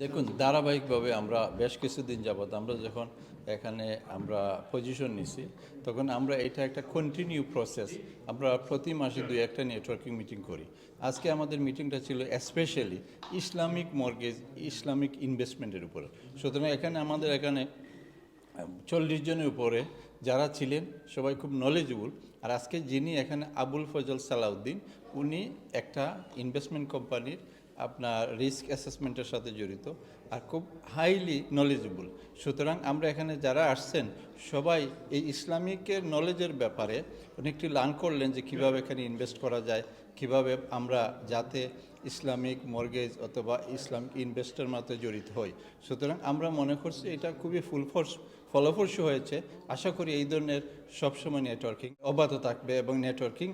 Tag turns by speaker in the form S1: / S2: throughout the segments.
S1: দেখুন, ধারাবাহিকভাবে আমরা বেশ কিছুদিন যাবৎ আমরা যখন এখানে আমরা পজিশন নিছি, তখন আমরা এটা একটা কন্টিনিউ প্রসেস আমরা প্রতি মাসে দুই একটা নেটওয়ার্কিং মিটিং করি। আজকে আমাদের মিটিংটা ছিল স্পেশালি ইসলামিক মর্গেজ ইসলামিক ইনভেস্টমেন্টের উপরে। সুতরাং এখানে আমাদের এখানে চল্লিশ জনের উপরে যারা ছিলেন, সবাই খুব নলেজেবল আর আজকে যিনি এখানে আবুল ফজল সালাউদ্দিন, উনি একটা ইনভেস্টমেন্ট কোম্পানির আপনার রিস্ক অ্যাসেসমেন্টের সাথে জড়িত আর খুব হাইলি নলেজেবল সুতরাং আমরা এখানে যারা আসছেন, সবাই এই ইসলামিকের নলেজের ব্যাপারে অনেকটি লার্ন করলেন যে কীভাবে এখানে ইনভেস্ট করা যায়, কীভাবে আমরা যাতে ইসলামিক মর্গেজ অথবা ইসলামিক ইনভেস্টের মাত্র জড়িত হই। সুতরাং আমরা মনে করছি এটা খুবই ফুলফোর্স ফলপ্রসূ হয়েছে। আশা করি এই ধরনের সবসময় নেটওয়ার্কিং অব্যাহত থাকবে এবং নেটওয়ার্কিং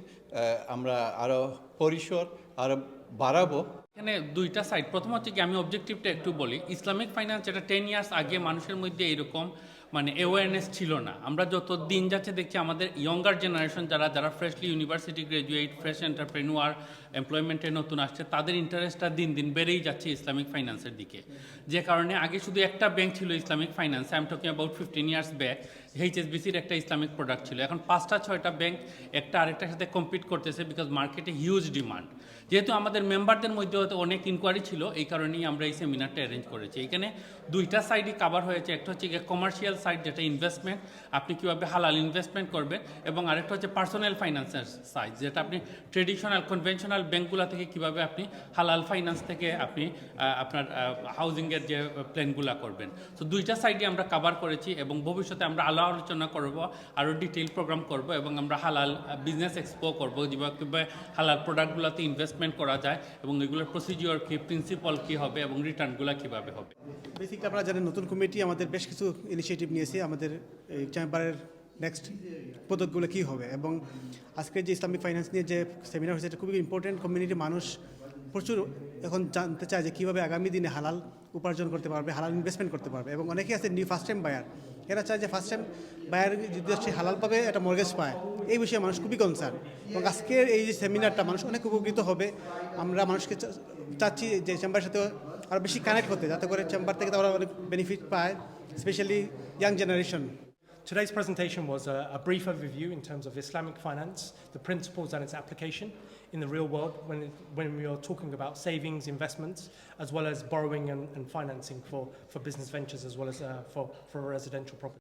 S1: আমরা আরও পরিসর আরও বাড়াবো।
S2: এখানে দুইটা সাইড প্রথম হচ্ছে কি, আমি অবজেক্টিভটা একটু বলি। ইসলামিক ফাইন্যান্স এটা টেন ইয়ার্স আগে মানুষের মধ্যে এরকম মানে অ্যাওয়ারনেস ছিল না। আমরা যত দিন যাচ্ছে দেখছি আমাদের ইয়ঙ্গার জেনারেশন যারা যারা freshly university graduate fresh entrepreneur এমপ্লয়মেন্টে নতুন আসছে, তাদের ইন্টারেস্টটা দিন দিন বেড়েই যাচ্ছে ইসলামিক ফাইন্যান্সের দিকে। যে কারণে আগে শুধু একটা ব্যাংক ছিল Islamic finance I'm talking about fifteen years back এইচএসবিসির একটা ইসলামিক প্রোডাক্ট ছিল। এখন পাঁচটা, ছয়টা ব্যাংক একটা আরেকটার সাথে কম্পিট করতেছে বিকজ মার্কেটে হিউজ ডিমান্ড যেহেতু আমাদের মেম্বারদের মধ্যে অনেক ইনকোয়ারি ছিল, এই কারণেই আমরা এই সেমিনারটা অ্যারেঞ্জ করেছি। এখানে দুইটা সাইডই কাভার হয়েছে। একটা হচ্ছে কমার্শিয়াল সাইড যেটা ইনভেস্টমেন্ট আপনি কীভাবে হালাল ইনভেস্টমেন্ট করবেন এবং আরেকটা হচ্ছে পার্সোনাল ফাইন্যান্সের সাইড যেটা আপনি ট্রেডিশনাল কনভেনশনাল ব্যাঙ্কগুলো থেকে কীভাবে আপনি হালাল ফাইন্যান্স থেকে আপনি আপনার হাউজিংয়ের যে প্ল্যানগুলো করবেন। তো দুইটা সাইডে আমরা কাভার করেছি এবং ভবিষ্যতে আমরা আলো আলোচনা করব আরও ডিটেইল প্রোগ্রাম করব এবং আমরা হালাল বিজনেস এক্সপো করব যেভাবে হালাল প্রোডাক্টগুলোতে ইনভেস্টমেন্ট করা যায় এবং এগুলোর প্রসিজিওর কী প্রিন্সিপাল কী হবে এবং রিটার্নগুলো কীভাবে হবে।
S3: বেসিকলি আপনারা জানেন নতুন কমিটি আমাদের বেশ কিছু ইনিশিয়েটিভ নিয়েছে আমাদের এই চেম্বারের নেক্সট পদকগুলো কী হবে এবং আজকে যে ইসলামিক ফাইন্যান্স নিয়ে যে সেমিনার হয়েছে, এটা খুবই ইম্পর্টেন্ট কমিউনিটি মানুষ প্রচুর এখন জানতে চায় যে কীভাবে আগামী দিনে হালাল উপার্জন করতে পারবে, হালাল ইনভেস্টমেন্ট করতে পারবে এবং অনেকেই আছে নিউ ফার্স্ট টাইম বায়ার এরা চায় যে ফার্স্ট টাইম বায়ার যদি সে হালাল পাবে, একটা মর্গেজ পায়। এই বিষয়ে মানুষ খুবই কনসার্ন এবং আজকের এই যে সেমিনারটা মানুষ অনেক উপকৃত হবে। আমরা মানুষকে চাচ্ছি যে চেম্বারের সাথে আরও বেশি কানেক্ট করতে যাতে করে চেম্বার থেকে তারা অনেক বেনিফিট পায় specially young generation
S4: Today's presentation was a, a brief overview in terms of Islamic finance, the principles and its application in the real world when, it, when we are talking about savings, investments, as well as borrowing and, and financing for, for business ventures as well as uh, for, for residential property.